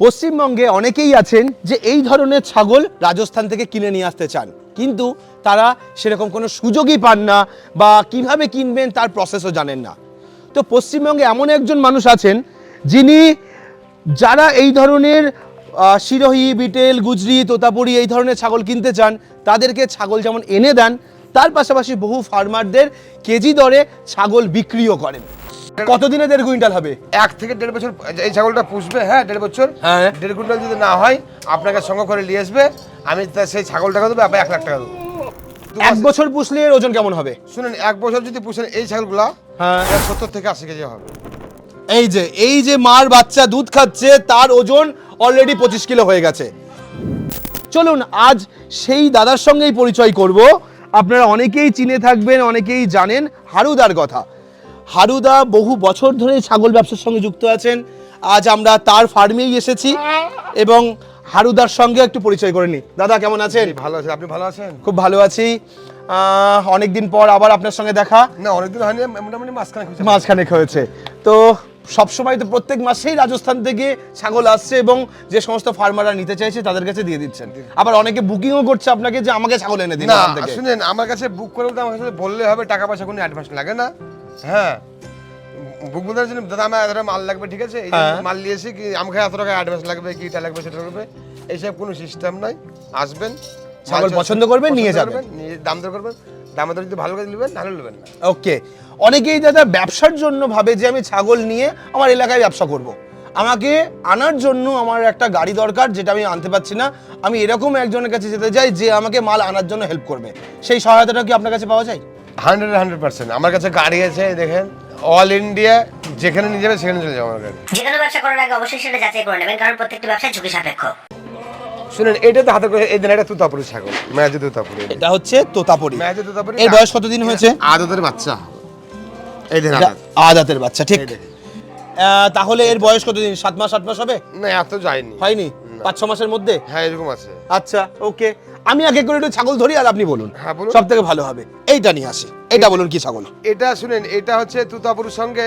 পশ্চিমবঙ্গে অনেকেই আছেন যে এই ধরনের ছাগল রাজস্থান থেকে কিনে নিয়ে আসতে চান। কিন্তু তারা সেরকম কোনো সুযোগই পান না বা কীভাবে কিনবেন তার প্রসেসও জানেন না। তো পশ্চিমবঙ্গে এমন একজন মানুষ আছেন যিনি যারা এই ধরনের সিরোহি বিটেল, গুজরি, তোতাপুরি এই ধরনের ছাগল কিনতে চান, তাদেরকে ছাগল যেমন এনে দেন, তার পাশাপাশি বহু ফার্মারদের কেজি দরে ছাগল বিক্রিও করেন। কতদিনে দেড় কুইন্টাল হবে? এক থেকে দেড় বছর এই ছাগলটা পুষবে হ্যাঁ দেড় বছর। হ্যাঁ। দেড় কুইন্টাল যদি না হয় আপনাকে সঙ্গে করে নিয়ে আসবে। আমি সেই ছাগল টাকা দেবো আপনার এক লাখ টাকা দেবো। এক বছর পুষলে এর ওজন কেমন হবে? শুনুন এক বছর যদি পুষেন এই ছাগলগুলা হ্যাঁ। সত্তর থেকে আশি কেজি হবে। এই যে এই যে মার বাচ্চা দুধ খাচ্ছে তার ওজন অলরেডি পঁচিশ কিলো হয়ে গেছে। চলুন আজ সেই দাদার সঙ্গেই পরিচয় করব। আপনারা অনেকেই চিনে থাকবেন অনেকেই জানেন হারুদার কথা। হারুদা বহু বছর ধরে ছাগল ব্যবসার সঙ্গে যুক্ত আছেন। আজ আমরা তার ফার্মেই এসেছি এবং হারুদার সঙ্গে একটু পরিচয় করে নিই। দাদা কেমন আছেন? ভালো আছেন আপনি ভালো আছেন? খুব ভালো আছি। অনেকদিন পর আবার আপনার সঙ্গে দেখা। না অনেকদিন হয়নি মোটামুটি মাঝখানে খুঁজে মাঝখানেক হয়েছে। তো সবসময় তো প্রত্যেক মাসেই রাজস্থান থেকে ছাগল আসছে এবং যে সমস্ত ফার্মাররা নিতে চাইছে তাদের কাছে দিয়ে দিচ্ছেন। আবার অনেকে বুকিংও করছে আপনাকে যে আমাকে ছাগল এনে দিন না শুনেন আমার কাছে বুক করে আমার কাছে বললে হবে টাকা পয়সা কোনো অ্যাডভান্স লাগে না। হ্যাঁ। বুক বলতে দাদা আমার এত মাল লাগবে ঠিক আছে? এই যে। মাল নিয়েছি কি আমাকে এত টাকা অ্যাডভান্স লাগবে কি এটা লাগবে সেটা লাগবে। এইসব কোনো সিস্টেম নাই। আসবেন। ছাগল পছন্দ করবেন, নিয়ে যাবেন। দাম দর করবেন। দাম দর যদি ভালো করে নেবেন নাহলে নেবেন না। ওকে। অনেকেই দাদা ব্যবসার জন্য ভাবে যে আমি ছাগল নিয়ে আমার এলাকায় ব্যবসা করব। আমাকে আনার জন্য আমার একটা গাড়ি দরকার যেটা আমি আনতে পারছি না। আমি এরকম একজনের কাছে যেতে চাই যে আমাকে মাল আনার জন্য হেল্প করবে। সেই সহায়তাটা কি আপনার কাছে পাওয়া যায়? হান্ড্রেড হান্ড্রেড পার্সেন্ট আমার কাছে গাড়ি আছে দেখেন। অল ইন্ডিয়া যেখানে নিয়ে যাবে সেখানে চলে যাব আমার গাড়ি। যে কোনো ব্যবসা করার আগে অবশ্যই সেটা যাচাই করে নেবেন কারণ প্রত্যেকটি ব্যবসা ঝুঁকি সাপেক্ষ। শুনেন এটা তো হাতে করে এই দিন এটা তুতাপুরি ছাগল ম্যাজে তুতাপুরি। এটা হচ্ছে তোতাপরি। ম্যাজে তুতাপুরি এর বয়স কতদিন হয়েছে? আদতের বাচ্চা। এই দিন আদাতের বাচ্চা ঠিক। তাহলে এর বয়স কতদিন? সাত মাস আট মাস হবে? না এত যায়নি। হয়নি? পাঁচ ছ মাসের মধ্যে? হ্যাঁ এরকম আছে। আচ্ছা ওকে। আমি আগে করে একটু ছাগল ধরি আর আপনি বলুন। হ্যাঁ, বলুন। সব থেকে ভালো হবে। এইটা নিয়ে আসি। এটা বলুন কি ছাগল? এটা শুনেন এটা হচ্ছে তুতাপুরের সঙ্গে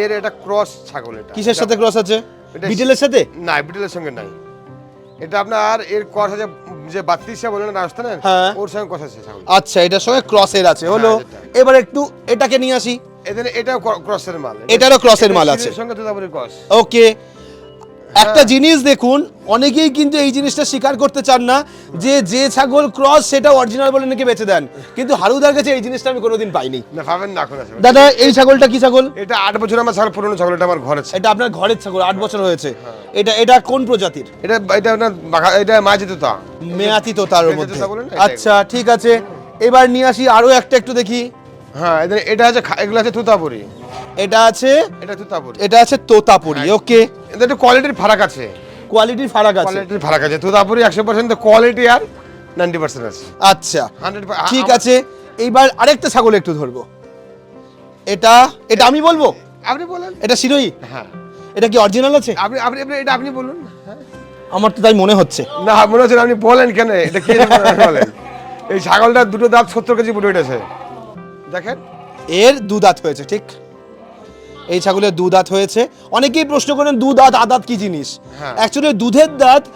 এর এটা ক্রস ছাগল এটা। কিসের সাথে ক্রস আছে? বিটেলের সাথে? না বিটেলের সঙ্গে নাই। এটা আপনার এর ক্রস আছে যে বাত্রিশা বলে না রাজস্থানের হ্যাঁ। ওর সঙ্গে ক্রস আছে ছাগল। আচ্ছা এটার সঙ্গে ক্রস এর আছে। হলো হ্যাঁ, এবার একটু এটাকে নিয়ে আসি। এদের এটাও ক্রসের মাল। এটারও ক্রসের মাল আছে। সঙ্গে তুতাপুরের ক্রস ওকে। একটা জিনিস দেখুন অনেকেই কিন্তু এই জিনিসটা স্বীকার করতে চান না যে যে ছাগল ক্রস সেটা অরিজিনাল বলে নাকি বেঁচে দেন। কিন্তু হারুদার কাছে এই জিনিসটা আমি কোনোদিন পাইনি। না পাবেন না এখন আছে দাদা এই ছাগলটা কি ছাগল? এটা আট বছর আমার ছাগল পুরনো ছাগল এটা আমার ঘরে ছিল। এটা আপনার ঘরের ছাগল আট বছর হয়েছে। হ্যাঁ। এটা এটা কোন প্রজাতির? এটা এটা আপনার বাঘা- এটা মাঝে তুতা। মেয়াতি তো তার মেয়াতি মধ্যে। তোতা বলে না, এটাই। আচ্ছা ঠিক আছে। এবার নিয়ে আসি আরও একটা একটু দেখি। হ্যাঁ এদের এটা আছে খা- এগুলো আছে তুতাপুরি। এটা আছে এটা তুতাপুরি। এটা আছে তোতাপুরি ওকে এদের একটু কোয়ালিটির ফারাক আছে। কোয়ালিটির ফারাক আছে। কোয়ালিটির ফারাক আছে। তুতাপুরি একশো পার্সেন্ট কোয়ালিটি আর নাইনটি পার্সেন্ট আছে। আচ্ছা। হান্ড্রেড ঠিক আছে। এইবার আরেকটা ছাগল একটু ধরবো। এটা এটা আমি বলব? আপনি বলেন। এটা শিরোই হ্যাঁ। এটা কি অরিজিনাল আছে? আপনি আপনি এটা আপনি বলুন। হ্যাঁ। আমার তো তাই মনে হচ্ছে। না মনে হচ্ছে আপনি বলেন কেন? এটা কি বলেন। এই ছাগলটা দুটো দাঁত সত্তর কেজি পুরো উঠেছে। দেখেন। এর দু দাঁত হয়েছে ঠিক? এই ছাগলের দু দাঁত হয়েছে। অনেকেই প্রশ্ন করেন দু দাঁত আদাত কি জিনিস। অ্যাকচুয়ালি দুধের দাঁত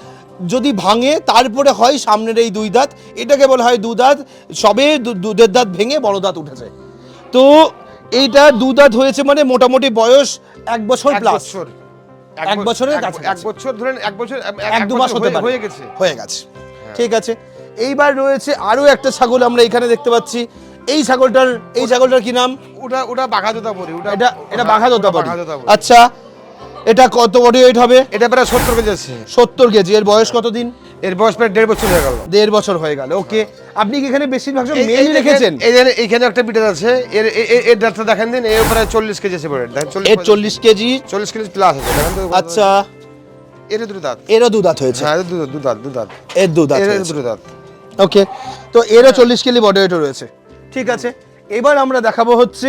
যদি ভাঙে তারপরে হয় সামনের এই দুই দাঁত। এটাকে বলা হয় দু দাঁত সবে দুধের দাঁত ভেঙে বড় দাঁত উঠেছে। তো এইটা দু দাঁত হয়েছে মানে মোটামুটি বয়স এক বছর প্লাস এক বছরের কাছাকাছি। এক বছর ধরেন এক বছর এক দু মাস হতে হয়ে- পারে। হয়ে গেছে। হয়ে গেছে। ঠিক আছে। এইবার রয়েছে আরও একটা ছাগল আমরা এখানে দেখতে পাচ্ছি। এই ছাগলটার এই ছাগলটার কি নাম? ওটা ওটা বাঘা জোতা পরি ওটা এটা এটা হ্যাঁ, বাঘা ওটা দোতাবাড়ি বাঘা জোতাবড়ি। আচ্ছা এটা কত বডি ওয়েট হবে? এটা প্রায় সত্তর কেজি আছে। সত্তর কেজি। এর বয়স কতদিন? এর বয়স প্রায় দেড় বছর হয়ে গেল। দেড় বছর হয়ে গেল ওকে। আপনি কি এখানে বেশিরভাগ সব এই- রেখেছেন? এইখানে একটা বিটেল আছে এর এর ডাক্তার দেখেন দিন এর প্রায় চল্লিশ কেজি আছে বড় দেখেন এর চল্লিশ কেজি। চল্লিশ কেজি প্লাস আছে দেখেন তো আচ্ছা। এর দুটো দাঁত। এরও দু দাঁত হয়েছে। হ্যাঁ এর দুটো দু দাঁত দু দাঁত। এর দু দাঁত এর দুটো দাঁত। ওকে তো এরও চল্লিশ কেজি বডি ওয়েট রয়েছে। ঠিক আছে এবার আমরা দেখাবো হচ্ছে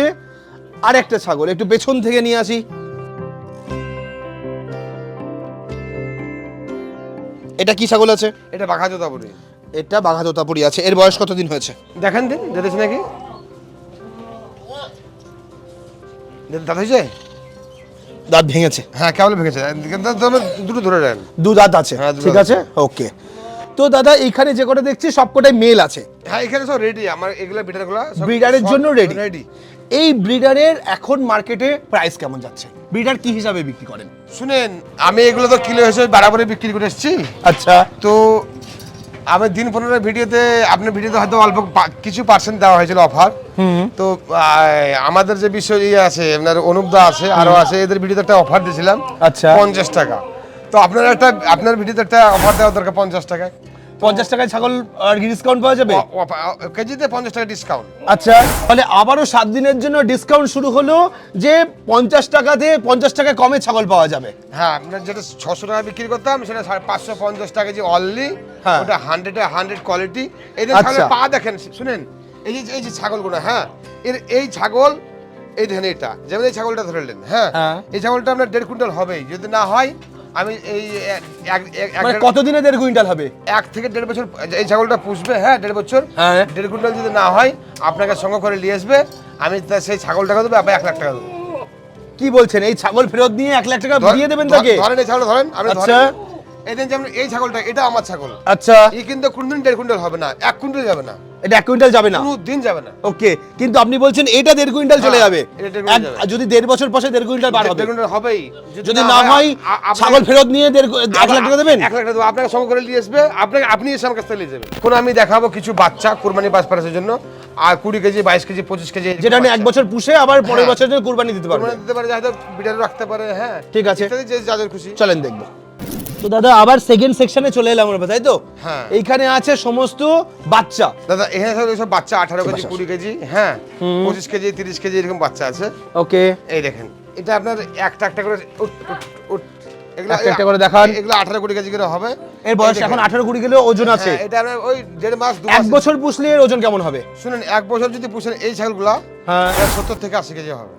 আরেকটা ছাগল একটু পেছন থেকে নিয়ে আসি এটা কি ছাগল আছে এটা বাঘা জোতা পরি এটা বাঘা তোতাপুরি আছে এর বয়স কতদিন হয়েছে দেখেন দিন দেখেছি নাকি দাঁত হয়েছে দাঁত ভেঙেছে হ্যাঁ কেবল ভেঙেছে দুটো ধরে নেন দু দাঁত আছে হ্যাঁ, ঠিক আছে ওকে তো দাদা এখানে যে কটা দেখছি সবকটাই মেল আছে। হ্যাঁ এখানে সব রেডি আমার এগুলো বিটারগুলো ব্রিডারের জন্য রেডি রেডি এই ব্রিডারের এখন মার্কেটে প্রাইস কেমন যাচ্ছে? ব্রিডার কি হিসাবে বিক্রি করেন? শুনেন আমি এগুলো তো কিলো হিসেবে বারাবারে বিক্রি করে এসেছি। আচ্ছা। তো আমি দিন পনেরো ভিডিওতে আপনার ভিডিওতে হয়তো অল্প কিছু পার্সেন্ট দেওয়া হয়েছিল অফার তো আমাদের যে বিষয় ইয়ে আছে আপনার অনুপদা আছে আরও আছে এদের ভিডিওতে একটা অফার দিয়েছিলাম। আচ্ছা। পঞ্চাশ টাকা। তো আপনার একটা আপনার ভিডিওতে একটা অফার দেওয়া দরকার পঞ্চাশ টাকায় পঞ্চাশ টাকায় ছাগল আর কি ডিসকাউন্ট পাওয়া যাবে কেজিতে পঞ্চাশ টাকা ডিসকাউন্ট আচ্ছা তাহলে আবারও সাত দিনের জন্য ডিসকাউন্ট শুরু হলো যে পঞ্চাশ টাকাতে পঞ্চাশ টাকা কমে ছাগল পাওয়া যাবে হ্যাঁ আপনার যেটা ছশো টাকা বিক্রি করতাম সেটা সাড়ে পাঁচশো পঞ্চাশ টাকা যে অনলি হ্যাঁ। ওটা হান্ড্রেড হান্ড্রেড কোয়ালিটি এই আচ্ছা। পা দেখেন শুনেন এই যে এই যে ছাগলগুলো হ্যাঁ এর এই ছাগল এই দেখেন এটা যেমন এই ছাগলটা ধরলেন হ্যাঁ হ্যাঁ। এই ছাগলটা আপনার দেড় কুইন্টাল হবেই যদি না হয় আমি এই মানে কতদিনে দেড় কুইন্টাল হবে? এক থেকে দেড় বছর এই ছাগলটা পুষবে হ্যাঁ দেড় বছর। হ্যাঁ। দেড় কুইন্টাল যদি না হয় আপনাকে সঙ্গে করে নিয়ে আসবে। আমি সেই ছাগলটাকে দেবো আপনার এক লাখ টাকা দেবো। কি বলছেন? এই ছাগল ফেরত নিয়ে এক লাখ টাকা দিয়ে দেবেন তাকে? ধরেন এই ছাগলটা ধরেন আপনি আচ্ছা। এই দেন যেমন এই ছাগলটা এটা আমার ছাগল। আচ্ছা। এই কিন্তু কোনদিন দেড় কুইন্টাল হবে না এক কুইন্টাল যাবে না। এটা এক কুইন্টাল যাবে না। দিন যাবে না। ওকে কিন্তু আপনি বলছেন এটা দেড় কুইন্টাল চলে হ্যাঁ, যাবে। যদি দেড় বছর পরে দেড় কুইন্টাল বার হবে। হবেই যদি না হয় ছাগল ফেরত নিয়ে দেড় এক লাখ টাকা দেবেন? এক লাখ টাকা দেবো আপনাকে সঙ্গে করে নিয়ে আসবে আপনাকে আপনি এসে আমার কাছ থেকে নিয়ে যাবেন। কোন আমি দেখাবো কিছু বাচ্চা কোরবানি পাস পারাসের জন্য আর কুড়ি কেজি বাইশ কেজি পঁচিশ কেজি যেটা নিয়ে এক বছর পুষে আবার পরের হ্যাঁ। বছর জন্য কুরবানি দিতে পারবে। কোরবানি দিতে পারে হয়তো বিটার রাখতে পারে হ্যাঁ। ঠিক আছে। যে যাদের খুশি। চলেন দেখব। তো দাদা আবার সেকেন্ড সেকশনে চলে এলাম আমরা তাই তো? হ্যাঁ। এইখানে আছে সমস্ত বাচ্চা। দাদা এখানে সব সব বাচ্চা আঠারো কেজি বাচ্চা। কুড়ি কেজি হ্যাঁ পঁচিশ কেজি তিরিশ কেজি এরকম বাচ্চা আছে। ওকে। এই দেখেন এটা আপনার একটা একটা করে। এগুলো একটা করে দেখান। এগুলো কেজি করে হবে। এর বয়স এখন আঠারো কুড়ি কিলো ওজন আছে। হ্যাঁ, এটা আপনার ওই দেড় মাস দু এক বছর পুষলে এর ওজন কেমন হবে? শুনেন এক বছর যদি পুষেন এই ছাগলগুলা হ্যাঁ। এটা সত্তর থেকে আশি কেজি হবে।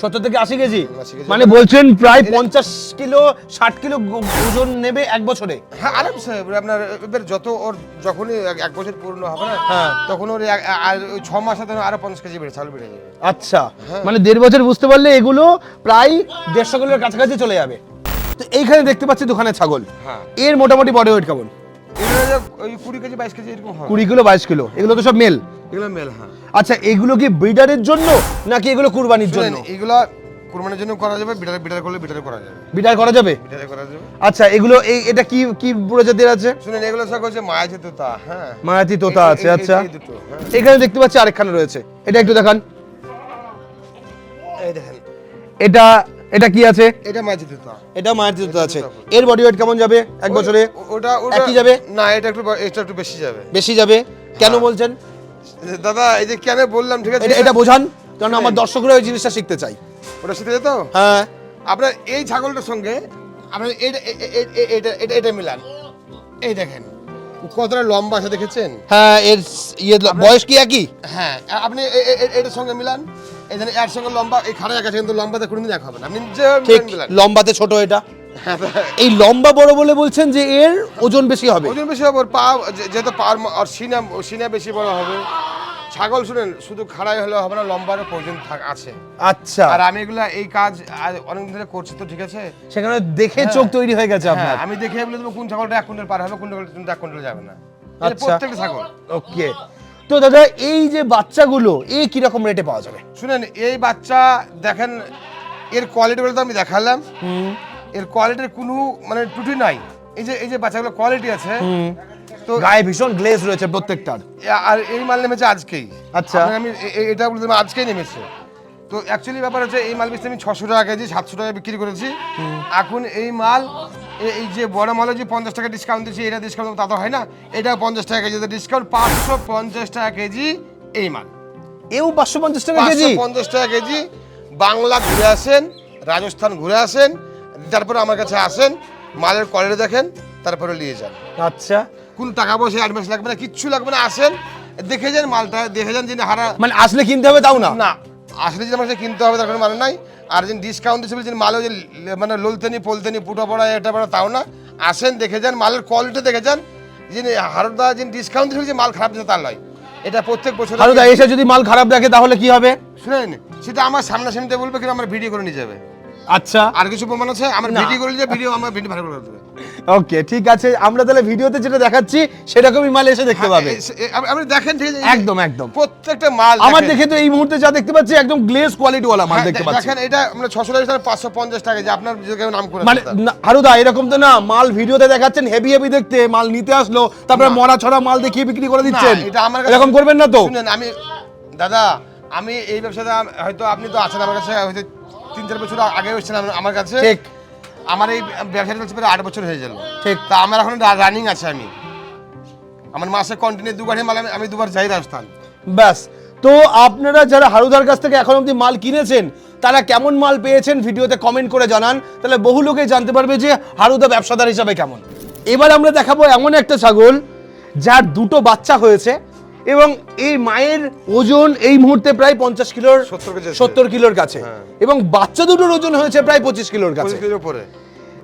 সত্তর থেকে আশি কেজি। মানে বলছেন প্রায় পঞ্চাশ কিলো ষাট কিলো ওজন নেবে এক বছরে। হ্যাঁ আরামসে আপনার এবার যত ওর যখনই এক- বছর পূর্ণ হবে না হ্যাঁ। তখন ওর আর ছ মাসে তখন আরও পঞ্চাশ কেজি বেড়ে ছাগল বেড়ে যাবে। আচ্ছা হ্যাঁ। মানে দেড় বছর বুঝতে পারলে এগুলো প্রায় দেড়শো কিলোর কাছাকাছি চলে যাবে। তো এইখানে দেখতে পাচ্ছি দোকানে ছাগল। হ্যাঁ। এর মোটামুটি বডি ওয়েট কেমন? ওই কুড়ি কেজি বাইশ কেজি এরকম কুড়ি কিলো বাইশ কিলো এগুলো তো সব মেল এগুলো মেল হ্যাঁ। আচ্ছা এগুলো কি ব্রিডারের জন্য নাকি এগুলো কুরবানির জন্য? এগুলা কুরবানির জন্য করা যাবে বিটার বিটার করলে বিটার করা যাবে। ব্রিডার করা যাবে? বিটারে করা যাবে। আচ্ছা এগুলো এই এটা কি কি প্রজাতির আছে? শুনেন এগুলো সব হচ্ছে মায়াজি তোতা হ্যাঁ। মায়াতি তোতা আছে আচ্ছা। হ্যাঁ। এখানে দেখতে পাচ্ছি আরেকখানে রয়েছে। এটা একটু দেখান। এই দেখেন। এটা এটা কি আছে? এটা মায়াজি তোতা। এটা মায়াতি তোতা আছে। এর বডি ওয়েট কেমন যাবে এক বছরে? ওটা ওটা একই যাবে? না এটা একটু এটা একটু বেশি যাবে। বেশি যাবে? কেন বলছেন? দাদা এই যে কেন বললাম ঠিক আছে? এটা বোঝান কারণ আমার দর্শকরা ওই জিনিসটা শিখতে চাই ওটা শিখতে যেত? হ্যাঁ। আপনার এই ছাগলটার সঙ্গে আপনার এটা এটা এটা এটা মিলান। এই দেখেন কতটা লম্বা আছে দেখেছেন? হ্যাঁ এর ইয়ে বয়স কি একই? হ্যাঁ আপনি এটার সঙ্গে মিলান। এই দেখেন এর সঙ্গে লম্বা এই খাড়া এক আছে কিন্তু লম্বাতে কোনোদিন এক হবে না। আপনি যে মিলান। লম্বাতে ছোট এটা। এই লম্বা বড় বলে বলছেন যে এর ওজন বেশি হবে? ওজন বেশি হবে পা যেহেতু পার আর সিনা সিনা বেশি বড় হবে। ছাগল শুনেন শুধু খাড়াই হলে হবে না লম্বারও প্রয়োজন আছে। আচ্ছা। আর আমি এগুলা এই কাজ অনেকদিন ধরে করছি তো ঠিক আছে? সেখানে দেখে চোখ তৈরি হয়ে গেছে হ্যাঁ আপনার আমি দেখে বলে দেবো কোন ছাগলটা এক কুইন্টাল পার হবে কোন ছাগলটা এক কুইন্টাল যাবে না। আচ্ছা। প্রত্যেকটা ছাগল। ওকে। তো দাদা এই যে বাচ্চাগুলো এই কি রকম রেটে পাওয়া যাবে? শুনেন এই বাচ্চা দেখেন এর কোয়ালিটি বলে তো আমি দেখালাম। এর কোয়ালিটির কোনো মানে ত্রুটি নাই। এই যে এই যে বাচ্চাগুলো কোয়ালিটি আছে তো গায়ে ভীষণ গ্লেজ রয়েছে প্রত্যেকটার। আর এই মাল নেমেছে আজকেই। আচ্ছা। আমি এটা বলে দেবো আজকেই নেমেছে। তো অ্যাকচুয়ালি ব্যাপার হচ্ছে এই মাল বেচতে আমি ছশো টাকা কেজি সাতশো টাকা বিক্রি করেছি। এখন এই মাল এই যে বড় মালে যে পঞ্চাশ টাকা ডিসকাউন্ট দিচ্ছি এটা ডিসকাউন্ট তা তো হয় না। এটা পঞ্চাশ টাকা কেজি ডিসকাউন্ট পাঁচশো পঞ্চাশ টাকা কেজি এই মাল। এও পাঁচশো পঞ্চাশ টাকা কেজি? পঞ্চাশ টাকা কেজি বাংলা ঘুরে আসেন রাজস্থান ঘুরে আসেন তারপরে আমার কাছে আসেন মালের কোয়ালিটি দেখেন তারপরে নিয়ে যান। আচ্ছা। কোন টাকা পয়সা অ্যাডভান্স লাগবে না কিচ্ছু লাগবে না আসেন দেখে যান মালটা দেখে যান যিনি হারা মানে আসলে কিনতে হবে তাও না? না আসলে যদি আমাকে কিনতে হবে তার কোনো মানে নাই। আর যিনি ডিসকাউন্ট হিসেবে যিনি মালও যে মানে ললতেনি পলতেনি পুটো পড়া এটা পড়া তাও না। আসেন দেখে যান মালের কোয়ালিটি দেখে যান। যিনি হারদা যিনি ডিসকাউন্ট হিসেবে যে মাল খারাপ দিচ্ছে তার নয়। এটা প্রত্যেক বছর হারুদা এসে যদি মাল খারাপ দেখে তাহলে কি হবে? শুনেন সেটা আমার সামনাসামনিতে বলবে কিন্তু আমার ভিডিও করে নিয়ে যাবে। আচ্ছা। আর কিছু প্রমাণ আছে? আমার ভিডিও করে যে ভিডিও আমার ভিডিও ভাইরাল করে দেবে ওকে ঠিক আছে। আমরা তাহলে ভিডিওতে যেটা দেখাচ্ছি সেরকমই মাল এসে দেখতে পাবে। হ্যাঁ, এই- আপনি- দেখেন ঠিক আছে? একদম, একদম। প্রত্যেকটা মাল আমার দেখে তো এই মুহূর্তে যা দেখতে পাচ্ছি একদম গ্লেজ কোয়ালিটি ওয়ালা মাল হ্যাঁ, দেখতে পাচ্ছি। দেখেন এটা আমরা ছশো টাকা পাঁচশো পঞ্চাশ টাকা যে আপনার যে নাম করে মানে না, হারুদা এরকম তো না মাল ভিডিওতে দেখাচ্ছেন হেভি হেভি দেখতে মাল নিতে আসলো তারপরে মরা ছড়া মাল দেখিয়ে বিক্রি করে দিচ্ছেন। এটা আমার কাছে- এরকম করবেন না তো? শুনেন আমি দাদা আমি এই ব্যবসাটা হয়তো আপনি তো আছেন আমার কাছে হয়তো তিন চার বছর আগে এসেছেন আমার- কাছে। ঠিক। আমার এই ব্যবসাটা চলছে প্রায় আট বছর হয়ে গেল। ঠিক। তা আমার এখন রানিং আছে আমি। আমার মাসে কন্টিনিউ দুবারই মাল আমি- দুবার যাই রাজস্থান। ব্যাস। তো আপনারা যারা হারুদার কাছ থেকে এখন অবধি মাল কিনেছেন তারা কেমন মাল পেয়েছেন ভিডিওতে কমেন্ট করে জানান। তাহলে বহু লোকেই জানতে পারবে যে হারুদা ব্যবসাদার হিসাবে কেমন। এবার আমরা দেখাবো এমন একটা ছাগল যার দুটো বাচ্চা হয়েছে। এবং এই মায়ের ওজন এই মুহূর্তে প্রায় পঞ্চাশ কিলোর 70 কেজি আছে। সত্তর কিলোর কাছে। হ্যাঁ। এবং বাচ্চা দুটোর ওজন হয়েছে প্রায় পঁচিশ কিলোর কাছে।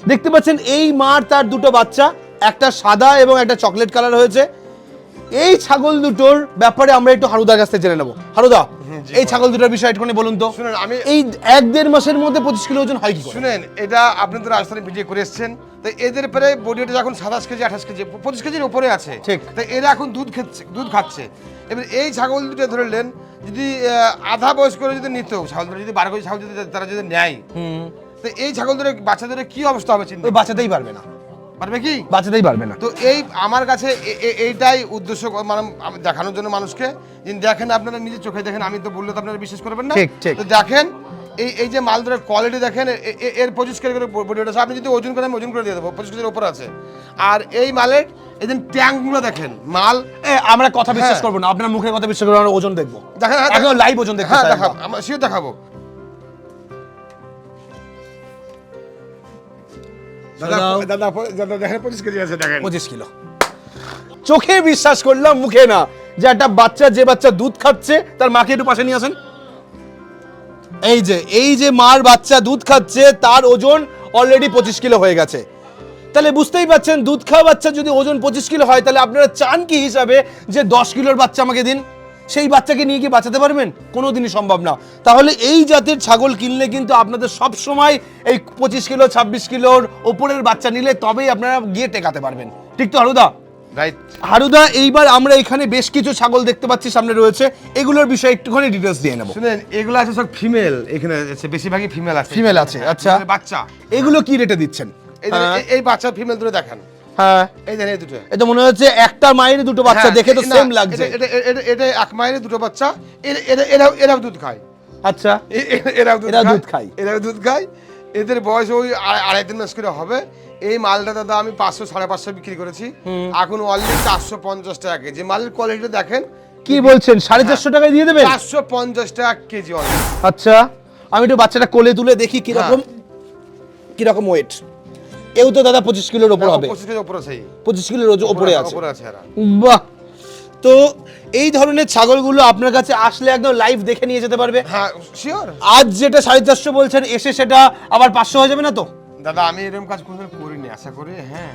দেখতে পাচ্ছেন এই মার তার দুটো বাচ্চা একটা সাদা এবং একটা চকলেট কালার হয়েছে। এই ছাগল দুটোর ব্যাপারে আমরা একটু হারুদার কাছ থেকে জেনে নেব। হারুদা এই ছাগল দুটোর বিষয়ে একটুখানি বলুন তো। শুনুন, আমি- এই এক দেড় মাসের মধ্যে পঁচিশ কিলো ওজন হয় কি করে? শুনেন এটা আপনি তো রাজস্থানে ভিডিও করে এসেছেন তো এদের প্রায় বডিটা যখন সাতাশ কেজি আঠাশ কেজি পঁচিশ কেজির উপরে আছে ঠিক। তো এরা এখন দুধ খাচ্ছে দুধ খাচ্ছে। এবার এই ছাগল দুটো ধরে নেন যদি আধা বয়স করে যদি নিত ছাগল দুটো যদি বারো কেজি ছাগল যদি তারা যদি নেয় তো এই ছাগল দুটো বাচ্চাদের কি অবস্থা হবে চিন্তা বাঁচাতেই পারবে না। পারবে কি? বাঁচাতেই পারবে না। তো এই আমার কাছে এইটাই উদ্দেশ্য মানে দেখানোর জন্য মানুষকে। যে দেখেন আপনারা নিজে চোখে দেখেন আমি তো বললে তো আপনারা বিশ্বাস করবেন না। ঠিক, ঠিক। তো দেখেন এই এই যে মালদরের কোয়ালিটি দেখেন এর পঁচিশ কেজি করে বডি আছে আপনি যদি ওজন করেন ওজন করে দিয়ে দেবো পঁচিশ কেজির উপর আছে। আর এই মালের এই যে ট্যাঙ্কগুলো দেখেন মাল আমরা কথা বিশ্বাস হ্যাঁ। করব না আপনার মুখের কথা বিশ্বাস করব আমরা ওজন দেখব। দেখেন হ্যাঁ, লাইভ ওজন দেখতে হ্যাঁ দেখাবো। আমরা দেখাবো। দাদা দাদা, দাদা দাদা দেখেন পঁচিশ কেজি আছে দেখেন। পঁচিশ কিলো। চোখে বিশ্বাস করলাম মুখে না। যে একটা বাচ্চা যে বাচ্চা দুধ খাচ্ছে তার মাকে একটু পাশে নিয়ে আসেন। এই যে এই যে মার বাচ্চা দুধ খাচ্ছে তার ওজন অলরেডি পঁচিশ কিলো হয়ে গেছে। তাহলে বুঝতেই পাচ্ছেন দুধ খাওয়া বাচ্চা যদি ওজন পঁচিশ কিলো হয় তাহলে আপনারা চান কি হিসাবে যে দশ কিলোর বাচ্চা আমাকে দিন? সেই বাচ্চাকে নিয়ে কি বাঁচাতে পারবেন? কোনো দিনই সম্ভব না। তাহলে এই জাতের ছাগল কিনলে কিন্তু আপনাদের সব সময় এই পঁচিশ কিলো ছাব্বিশ কিলোর ওপরের বাচ্চা নিলে তবেই আপনারা গিয়ে টেকাতে পারবেন। ঠিক তো হারুদা? রাইট হারুদা এইবার আমরা এখানে বেশ কিছু ছাগল দেখতে পাচ্ছি সামনে রয়েছে। এগুলোর বিষয়ে একটুখানি ডিটেলস দিয়ে নেব। শুনেন এগুলো আছে সব ফিমেল এখানে আছে বেশিরভাগই ফিমেল আছে। Female আছে, আচ্ছা। বাচ্চা। এগুলো কি রেটে দিচ্ছেন? এই হ্যাঁ। এই বাচ্চা ফিমেল দুটো দেখেন। হ্যাঁ। এই দেখেন এই দুটো। এটা মনে হচ্ছে একটা মায়ের দুটো বাচ্চা হ্যাঁ, দেখে তো সেম লাগছে। এটা- এটা- এটা- এক মায়ের দুটো বাচ্চা এরা- দুধ খায়। আচ্ছা। দুধ খায়। দুধ খায়। এরাও দুধ খায়। এদের বয়স ওই আড়াই তিন মাস করে হবে। এই মালটা দাদা আমি পাঁচশো সাড়ে পাঁচশো বিক্রি করেছি। এখন অলরেডি চারশো পঞ্চাশ টাকা কেজি। মালের কোয়ালিটি দেখেন। কি বলছেন? সাড়ে চারশো টাকায় দিয়ে দেবেন? চারশো পঞ্চাশ টাকা কেজি আচ্ছা। আমি একটু বাচ্চাটা কোলে তুলে দেখি কীরকম কীরকম ওয়েট এও তো দাদা পঁচিশ কিলোর ওপর হবে। পঁচিশ উপরে সেই। পঁচিশ কিলোর ওপরে আছে উপরে আছে বাহ তো এই ধরনের ছাগলগুলো আপনার কাছে আসলে একদম লাইভ দেখে নিয়ে যেতে পারবে। হ্যাঁ শিওর আজ যেটা সাড়ে চারশো বলছেন এসে সেটা আবার পাঁচশো হয়ে যাবে না তো? দাদা আমি এরকম কাজ কোনোদিন করিনি আশা করি হ্যাঁ।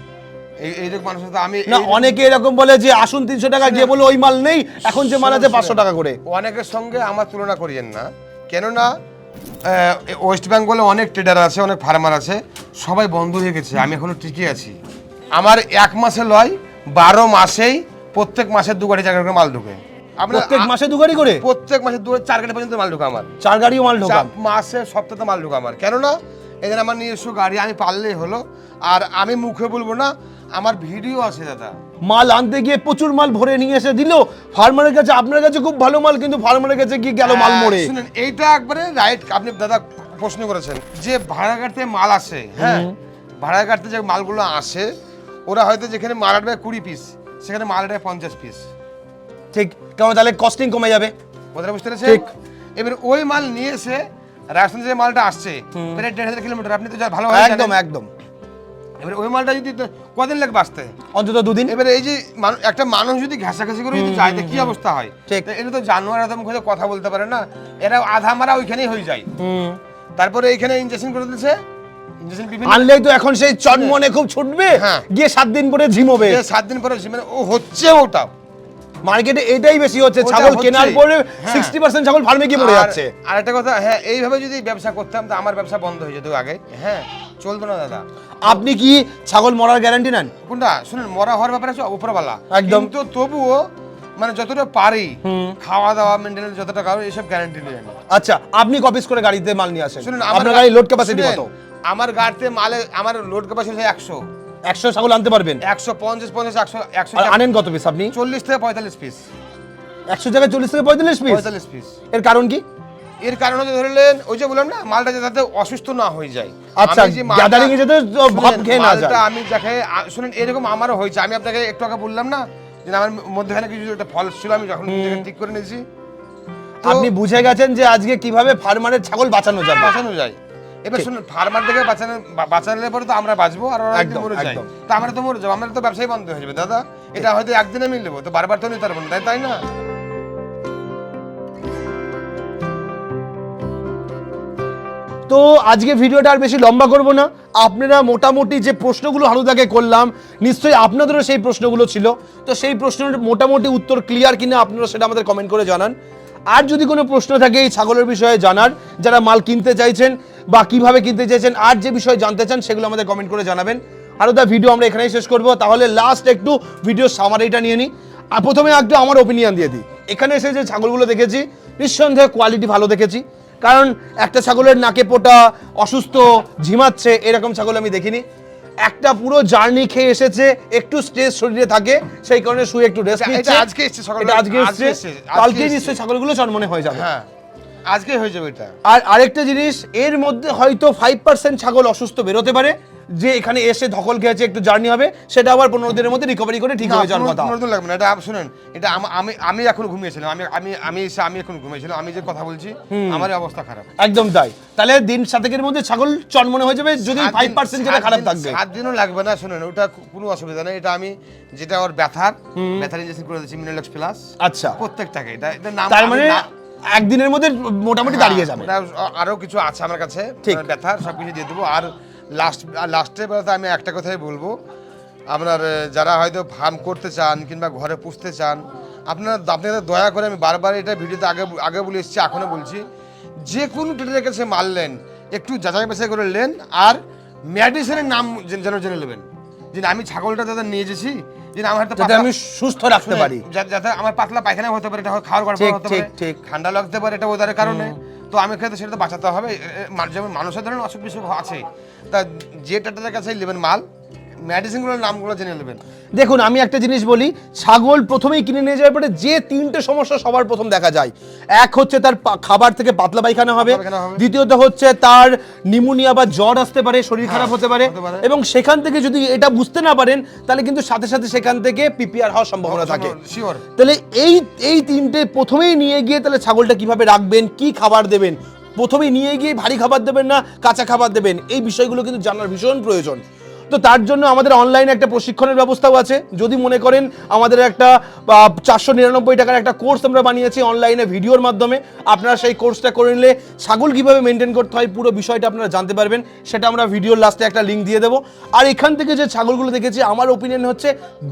এইরকম মানুষের আমি না অনেকে এরকম বলে যে আসুন তিনশো টাকা গিয়ে বলে ওই মাল নেই এখন যে মাল আছে পাঁচশো টাকা করে। অনেকের সঙ্গে আমার তুলনা করিয়েন না। কেননা ওয়েস্ট বেঙ্গলে অনেক ট্রেডার আছে অনেক ফার্মার আছে সবাই বন্ধ হয়ে গেছে আমি এখনও টিকে আছি। আমার এক মাসে লয় বারো মাসেই প্রত্যেক মাসে দু গাড়ি চার গাড়ি করে মাল ঢুকে। প্রত্যেক মাসে দু গাড়ি করে? প্রত্যেক মাসে দু চার গাড়ি পর্যন্ত মাল ঢুকে আমার। চার গাড়িও মাল ঢোকান মাসে সপ্তাহে মাল ঢুকে আমার। কেননা এদের আমার নিজস্ব গাড়ি আমি পারলেই হলো। আর আমি মুখে বলব না আমার ভিডিও আছে দাদা। মাল আনতে গিয়ে প্রচুর মাল ভরে নিয়ে এসে দিল। ফার্মারের কাছে আপনার কাছে খুব ভালো মাল কিন্তু ফার্মারের কাছে গিয়ে গেল মাল হ্যাঁ, মরে। শুনুন এইটা একবারে রাইট আপনি দাদা প্রশ্ন করেছেন। যে ভাড়া কাটতে মাল আসে হ্যাঁ ভাড়া কাটতে যে মালগুলো আসে ওরা হয়তো যেখানে মাল আটবে কুড়ি পিস সেখানে মাল আটবে পঞ্চাশ পিস ঠিক কারণ তাহলে কস্টিং কমে যাবে। কথাটা বুঝতে পেরেছেন? ঠিক। এবার ওই মাল নিয়ে এসে রাজস্থান যে মালটা আসছে প্রায় দেড় হাজার কিলোমিটার আপনি তো যা ভালো হয় একদম একদম। এবার ওই মালটা যদি কদিন লাগবে আসতে? অন্তত দুদিন। এবারে এই যে একটা মানুষ যদি ঘাসাঘাসি করে যদি যায় কি অবস্থা হয়? ঠিক। এটা তো জানোয়ার এত মুখে কথা বলতে পারে না। এরা আধা মারা ওইখানেই হয়ে যায়। হুম। তারপরে এইখানে ইনজেকশন করে দিচ্ছে আনলেই তো এখন সেই চনমনে খুব ছুটবে। হ্যাঁ। গিয়ে সাত দিন পরে ঝিমোবে সাত দিন পরে মানে ও হচ্ছে ওটা। মার্কেটে এটাই বেশি হচ্ছে। ছাগল কেনার পরে হ্যাঁ। সিক্সটি পার্সেন্ট ছাগল ফার্মে গিয়ে পড়ে যাচ্ছে। আর একটা কথা হ্যাঁ এইভাবে যদি ব্যবসা করতাম তো আমার ব্যবসা বন্ধ হয়ে যেত আগে। হ্যাঁ। চলতো না দাদা। আপনি কি ছাগল মরার গ্যারান্টি নেন? কোনটা শুনেন মরা হওয়ার ব্যাপারে আছে উপরওয়ালা একদম। তো তবুও মানে যতটা পারি খাওয়া দাওয়া মেনটেন্স যতটা কারও এসব গ্যারান্টি আমি আচ্ছা আপনি কপিস করে গাড়িতে মাল নিয়ে আসেন। শুনুন আপনার গাড়ি লোড ক্যাপাসিটি কত? আমার গাড়িতে মালে আমার লোড ক্যাপাসিটি একশো। একশো ছাগল আনতে পারবেন? একশো পঞ্চাশ পঞ্চাশ একশো একশো আনেন কত পিস আপনি? চল্লিশ থেকে পঁয়তাল্লিশ পিস একশো জায়গায় চল্লিশ থেকে পঁয়তাল্লিশ পিস পঁয়তাল্লিশ পিস এর কারণ কি? এর কারণ হচ্ছে ধরলেন ওই যে বললাম না মালটা যাতে অসুস্থ না হয়ে যায়। আচ্ছা, আমি যে মালটা- gathering এ যাতে ভাব খেয়ে না যায়। আমি যাকে শুনেন এরকম আমারও হয়েছে। আমি আপনাকে একটু আগে বললাম না যে আমার মধ্যখানে কিছু একটা ফল ছিল আমি যখন ঠিক করে নিয়েছি। আপনি বুঝে গেছেন যে আজকে কীভাবে ফার্মারের ছাগল বাঁচানো যাবে। বাঁচানো যায়। এবার শুনুন ফার্মার থেকে বাঁচানো বা- বাঁচানোর পরে তো আমরা বাঁচবো আর ওরা একদম, মরে যায়। তো আমরা তো মরে যাব আমরা তো ব্যবসায় বন্ধ হয়ে যাবে দাদা। এটা হয়তো একদিনে মিল নেব তো বারবার তো নিতে পারব না তাই তাই না? তো আজকে ভিডিওটা আর বেশি লম্বা করব না। আপনারা মোটামুটি যে প্রশ্নগুলো হালুদাকে করলাম, নিশ্চয়ই আপনাদেরও সেই প্রশ্নগুলো ছিল। তো সেই প্রশ্নের মোটামুটি উত্তর ক্লিয়ার কিনা আপনারা সেটা আমাদের কমেন্ট করে জানান। আর যদি কোনো প্রশ্ন থাকে এই ছাগলের বিষয়ে জানার, যারা মাল কিনতে চাইছেন বা কীভাবে কিনতে চাইছেন আর যে বিষয়ে জানতে চান সেগুলো আমাদের কমেন্ট করে জানাবেন। হালুদা ভিডিও আমরা এখানেই শেষ করব। তাহলে লাস্ট একটু ভিডিও সামারিটা নিয়ে নিই আর প্রথমে একটু আমার ওপিনিয়ন দিয়ে দিই। এখানে এসে যে ছাগলগুলো দেখেছি, নিঃসন্দেহে কোয়ালিটি ভালো দেখেছি। কারণ একটা ছাগলের নাকে পোটা অসুস্থ ঝিমাচ্ছে এরকম ছাগল আমি দেখিনি। একটা পুরো জার্নি খেয়ে এসেছে একটু স্ট্রেস শরীরে থাকে সেই কারণে শুয়ে একটু রেস্ট নিচ্ছে। আজকে এসেছে আজকে এসছে। কালকে। নিশ্চয়ই ছাগলগুলো জন্মনে হয়ে যাবে। হ্যাঁ আজকে হয়ে যাবে এটা। আর আরেকটা জিনিস এর মধ্যে হয়তো ফাইভ পার্সেন্ট ছাগল অসুস্থ বেরোতে পারে যে এখানে এসে ধকল খেয়েছে একটু জার্নি হবে সেটা আবার পনেরো দিনের মধ্যে রিকভারি করে ঠিক হয়ে যাওয়ার কথা পনেরো দিন লাগবে না এটা শুনেন এটা আমি আমি এখন ঘুমিয়েছিলাম আমি আমি আমি এসে আমি এখন ঘুমিয়েছিলাম আমি যে কথা বলছি আমার অবস্থা খারাপ। একদম তাই। তাহলে দিন সাতেকের মধ্যে ছাগল চনমনে হয়ে যাবে যদি ফাইভ পার্সেন্ট যেটা খারাপ থাকবে। সাত দিনও লাগবে না শুনেন ওটা কোনো অসুবিধা নেই এটা আমি যেটা ওর ব্যথার ব্যথার ইঞ্জেকশন করে দিচ্ছি মিনোলেক্স প্লাস আচ্ছা। প্রত্যেকটাকে এটা এটা নাম তার মানে একদিনের মধ্যে মোটামুটি হ্যাঁ, দাঁড়িয়ে যাবে। আরও কিছু আছে আমার কাছে। মানে ব্যথার দিয়ে দেবো আর লাস্ট লাস্টে বেলাতে আমি একটা কথাই বলব। আপনার যারা হয়তো ফার্ম করতে চান কিংবা ঘরে পুষতে চান আপনারা আপনাদের দয়া করে আমি বারবার এটা ভিডিওতে আগে আগে বলে এসেছি এখনও বলছি। যে কোনো ট্রেডারের কাছে মারলেন একটু যাচাই বাছাই করে নেন আর মেডিসিনের নাম যেন জেনে নেবেন। যে আমি ছাগলটা যাতে নিয়ে এসেছি যে আমার যাতে আমি সুস্থ রাখতে পারি। যাতে আমার পাতলা পায়খানা হতে পারে এটা খাওয়ার গড়বড় হতে পারে। ঠান্ডা লাগতে পারে এটা ওদের কারণে। তো আমি ক্ষেত্রে সেটা তো বাঁচাতে হবে। যেমন মানুষের ধরনের অসুখ বিসুখ আছে তা যে টাটার কাছে নেবেন মাল মেডিসিনগুলোর নামগুলো জেনে নেবেন। দেখুন আমি একটা জিনিস বলি ছাগল প্রথমেই কিনে নিয়ে যাওয়ার পরে যে তিনটে সমস্যা সবার প্রথম দেখা যায়। এক হচ্ছে তার খাবার থেকে পাতলা পায়খানা হবে। দ্বিতীয়ত হচ্ছে তার নিমোনিয়া বা জ্বর আসতে পারে শরীর খারাপ হতে পারে। এবং সেখান থেকে যদি এটা বুঝতে না পারেন তাহলে কিন্তু সাথে সাথে সেখান থেকে পিপিআর হওয়ার সম্ভাবনা থাকে। তাহলে এই এই তিনটে প্রথমেই নিয়ে গিয়ে তাহলে ছাগলটা কীভাবে রাখবেন কি খাবার দেবেন? প্রথমেই নিয়ে গিয়ে ভারী খাবার দেবেন না কাঁচা খাবার দেবেন? এই বিষয়গুলো কিন্তু জানার ভীষণ প্রয়োজন। তো তার জন্য আমাদের অনলাইনে একটা প্রশিক্ষণের ব্যবস্থাও আছে। যদি মনে করেন আমাদের একটা চারশো নিরানব্বই টাকার একটা কোর্স আমরা বানিয়েছি অনলাইনে ভিডিওর মাধ্যমে, আপনারা সেই কোর্সটা করে নিলে ছাগল কীভাবে মেনটেন করতে হয় পুরো বিষয়টা আপনারা জানতে পারবেন। সেটা আমরা ভিডিওর লাস্টে একটা লিঙ্ক দিয়ে দেবো। আর এখান থেকে যে ছাগলগুলো দেখেছি, আমার ওপিনিয়ন হচ্ছে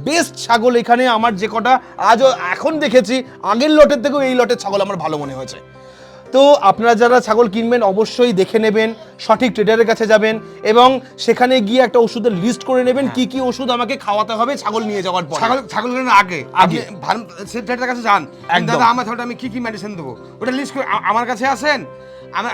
বেস্ট ছাগল এখানে আমার যে কটা, আজও এখন দেখেছি, আগের লটের থেকেও এই লটের ছাগল আমার ভালো মনে হয়েছে। তো আপনারা যারা ছাগল কিনবেন অবশ্যই দেখে নেবেন সঠিক ট্রেডারের কাছে যাবেন এবং সেখানে গিয়ে একটা ওষুধের লিস্ট করে নেবেন কি কি ওষুধ আমাকে খাওয়াতে হবে ছাগল নিয়ে যাওয়ার পর। ছাগল ছাগল কেনার আগে সে ট্রেডারের কাছে যান। দাদা আমার ছাগলটা আমি কি কি মেডিসিন দেবো? ওটা লিস্ট করে আমার কাছে আসেন।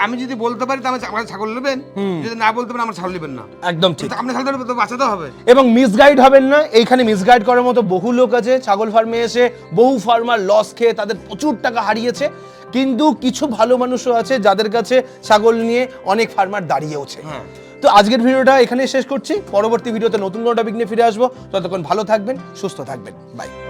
আমি যদি বলতে পারি তো আমার ছাগল নেবেন। যদি না বলতে পারি আমার ছাগল নেবেন না। একদম ঠিক। আপনি তো বাঁচাতে হবে। এবং মিসগাইড হবেন না। এইখানে মিসগাইড করার মতো বহু লোক আছে। ছাগল ফার্মে এসে বহু ফার্মার লস খেয়ে তাদের প্রচুর টাকা হারিয়েছে। কিন্তু কিছু ভালো মানুষও আছে যাদের কাছে ছাগল নিয়ে অনেক ফার্মার দাঁড়িয়েওছে। হ্যাঁ। তো আজকের ভিডিওটা এখানে শেষ করছি। পরবর্তী ভিডিওতে নতুন কোনো টপিক নিয়ে ফিরে আসব। ততক্ষণ ভালো থাকবেন সুস্থ থাকবেন। বাই